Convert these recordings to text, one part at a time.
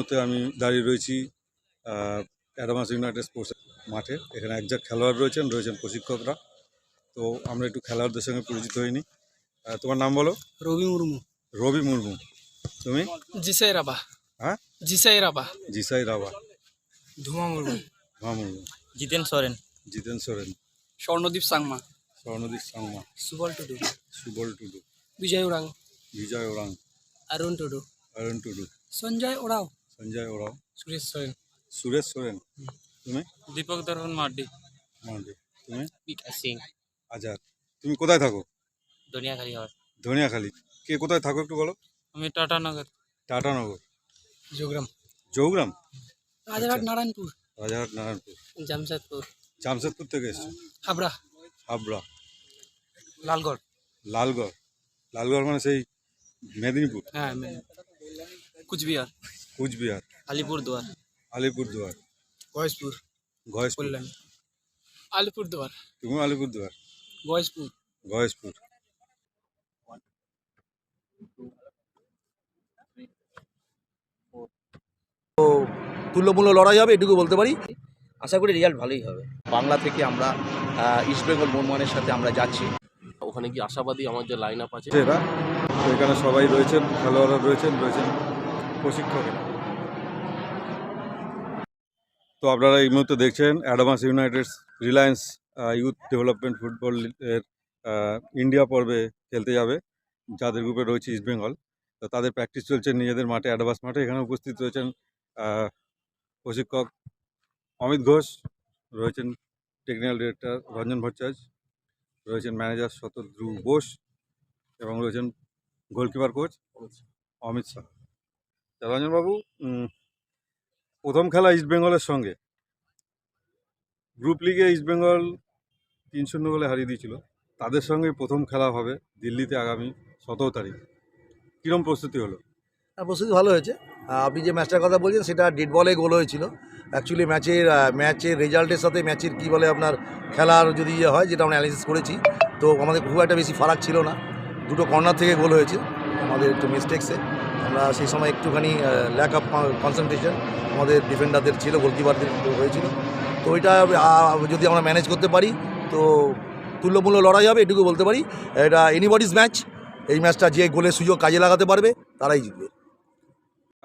মুহূর্তে আমি দাঁড়িয়ে রয়েছি অ্যাডামাস ইউনাইটেড স্পোর্টস মাঠে। এখানে একজাক খেলোয়াড় রয়েছেন রয়েছেন প্রশিক্ষকরা। তো আমরা একটু খেলোয়াড়দের সঙ্গে পরিচিত হইনি। তোমার নাম বলো? রবি মুর্মু। রবি মুর্মু। তুমি? জিসাই রাবা হ্যাঁ? জিসাই রাবা জিসাই রাবা ধুমা মুর্মু। মা মুর্মু। জিতেন সরেন। জিতেন সোরেন। স্বর্ণদীপ সাংমা। স্বর্ণদীপ সাংমা। সুবল টুডু। সুবল টুডু। বিজয় উরাং বিজয় ওরাং। অরুণ টুডু। অরুণ টুডু। সঞ্জয় ওরাও। সঞ্জয় ওরাও সুরেশ সরেন সুরেশ সোরেন তুমি দীপক দর্শন মার্ডি মান্ডি তুমি বিকাশ সিং আজাদ তুমি কোথায় থাকো দুনিয়াখালী হওয়ার ধনিয়াখালী কে কোথায় থাকো একটু বলো আমি টাটানগর টাটানগর যোগরাম চৌগ্রাম রাজারহাট নারায়ণপুর রাজারহাট নারায়ণপুর জামশেদপুর জামশেদপুর থেকে এসছো হাবড়া হাবড়া লালগড় লালগড় লালগড় মানে সেই মেদিনীপুর হ্যাঁ কুচবিহার কুচবিহার। আলিপুরদুয়ার। আলিপুরদুয়ার। গয়েশপুর। গয়েশপুর। কল্যাণ আলিপুরদুয়ার। তুমি আলিপুরদুয়ার? গয়েশপুর। গয়েশপুর। তুল্যমূল্য লড়াই হবে এটুকু বলতে পারি। আশা করি রেজাল্ট ভালোই হবে। বাংলা থেকে আমরা ইস্টবেঙ্গল মোহনমানের সাথে আমরা যাচ্ছি। ওখানে কি আশাবাদী আমার যে লাইন আপ আছে। এরা তো এখানে সবাই রয়েছেন খেলোয়াড়রা রয়েছেন রয়েছেন প্রশিক্ষকেরা। তো আপনারা এই মুহূর্তে দেখছেন advance United Reliance youth development football এর ইন্ডিয়া পর্বে খেলতে যাবে। যাদের গ্রুপে রয়েছে ইস্টবেঙ্গল তো তাদের প্র্যাকটিস চলছে নিজেদের মাঠে, অ্যাডভান্স মাঠে। এখানে উপস্থিত রয়েছেন প্রশিক্ষক অমিত ঘোষ, রয়েছেন টেকনিক্যাল ডিরেক্টর রঞ্জন ভট্টাচার্য, রয়েছেন ম্যানেজার শতদ্রু বোস এবং রয়েছেন গোলকিপার কোচ অমিত শাহ। রঞ্জনবাবু প্রথম খেলা ইস্টবেঙ্গলের সঙ্গে। গ্রুপ লিগে ইস্টবেঙ্গল তিন শূন্য গোলে হারিয়ে দিয়েছিল। তাদের সঙ্গে প্রথম খেলা হবে দিল্লিতে আগামী সতেরো তারিখ। কীরকম প্রস্তুতি হলো? হ্যাঁ, প্রস্তুতি ভালো হয়েছে। আপনি যে ম্যাচটার কথা বলছেন সেটা ডেড বলে গোল হয়েছিল। অ্যাকচুয়ালি ম্যাচের ম্যাচের রেজাল্টের সাথে ম্যাচের কী বলে আপনার খেলার যদি ইয়ে হয় যেটা আমরা অ্যানালিসিস করেছি তো আমাদের খুব একটা বেশি ফারাক ছিল না। দুটো কর্নার থেকে গোল হয়েছে আমাদের একটু মিস্টেক্সে আমরা সেই সময় একটুখানি ল্যাক অফ কনসেন্ট্রেশন আমাদের ডিফেন্ডারদের ছিল গোলকিপারদের হয়েছিল। তো ওইটা যদি আমরা ম্যানেজ করতে পারি তো তুল্যমূল্য লড়াই হবে এটুকু বলতে পারি। এটা এনিবডিজ ম্যাচ এই ম্যাচটা যে গোলের সুযোগ কাজে লাগাতে পারবে তারাই জিতবে।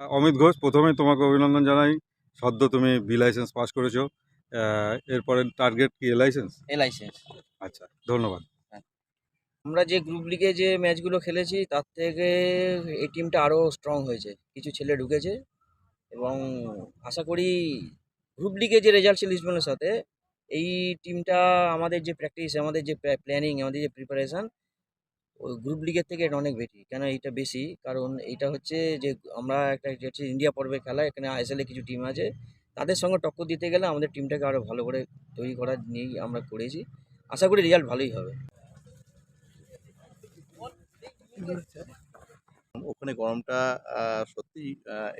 অমিত ঘোষ প্রথমে তোমাকে অভিনন্দন জানাই। সদ্য তুমি বি লাইসেন্স পাস করেছ। এরপরে টার্গেট কি এ লাইসেন্স এ লাইসেন্স আচ্ছা ধন্যবাদ। আমরা যে গ্রুপ লিগে যে ম্যাচগুলো খেলেছি, তার থেকে এই টিমটা আরও স্ট্রং হয়েছে। কিছু ছেলে ঢুকেছে এবং আশা করি গ্রুপ লিগে যে রেজাল্ট ছিল ইস্টবেঙ্গলের সাথে, এই টিমটা আমাদের যে প্র্যাকটিস আমাদের যে প্ল্যানিং আমাদের যে প্রিপারেশান ওই গ্রুপ লিগের থেকে এটা অনেক বেশি। কেন এইটা বেশি, কারণ এইটা হচ্ছে যে আমরা একটা হচ্ছে ইন্ডিয়া পর্বে খেলা, এখানে আইএসএলে কিছু টিম আছে, তাদের সঙ্গে টক্কর দিতে গেলে আমাদের টিমটাকে আরও ভালো করে তৈরি করার নিয়েই আমরা করেছি। আশা করি রেজাল্ট ভালোই হবে। ওখানে গরমটা সত্যি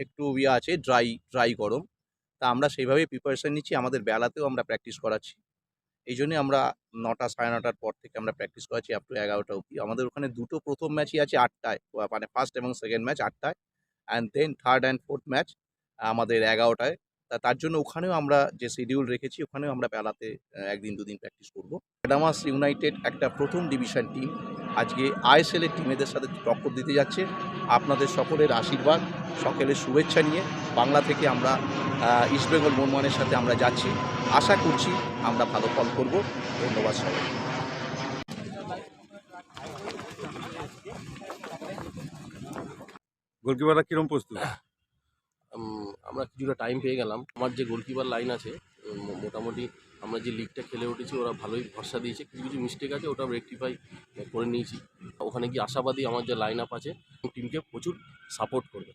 একটু ইয়ে আছে ড্রাই ড্রাই গরম। তা আমরা সেইভাবেই প্রিপারেশন নিচ্ছি, আমাদের বেলাতেও আমরা প্র্যাকটিস করাচ্ছি। এই আমরা নটা সাড়ে নটার পর থেকে আমরা প্র্যাকটিস করাচ্ছি আপ টু এগারোটা অবধি। আমাদের ওখানে দুটো প্রথম ম্যাচই আছে আটটায় মানে ফার্স্ট এবং সেকেন্ড ম্যাচ আটটায় and then third and fourth match আমাদের এগারোটায়। তা তার জন্য ওখানেও আমরা যে শিডিউল রেখেছি, ওখানেও আমরা বেলাতে একদিন দুদিন প্র্যাকটিস করব। অ্যাডামাস ইউনাইটেড একটা প্রথম ডিভিশন টিম আজকে আইএসএল এর টিমেদের সাথে টক্কর দিতে যাচ্ছে। আপনাদের সকলের আশীর্বাদ সকলের শুভেচ্ছা নিয়ে বাংলা থেকে আমরা ইস্টবেঙ্গল মোহনমানের সাথে আমরা যাচ্ছি। আশা করছি আমরা ভালো ফল করব। ধন্যবাদ সবাই গোলকিপাররা কীরকম প্রস্তুত? আমরা কিছুটা টাইম পেয়ে গেলাম। আমার যে গোলকিপার লাইন আছে মোটামুটি আমরা যে লিগটা খেলে উঠেছি, ওরা ভালোই ভরসা দিয়েছে। কিছু কিছু মিস্টেক আছে ওটা রেকটিফাই করে নিয়েছি। ওখানে গিয়ে আশাবাদী আমার যে লাইন আপ আছে টিমকে প্রচুর সাপোর্ট করবে।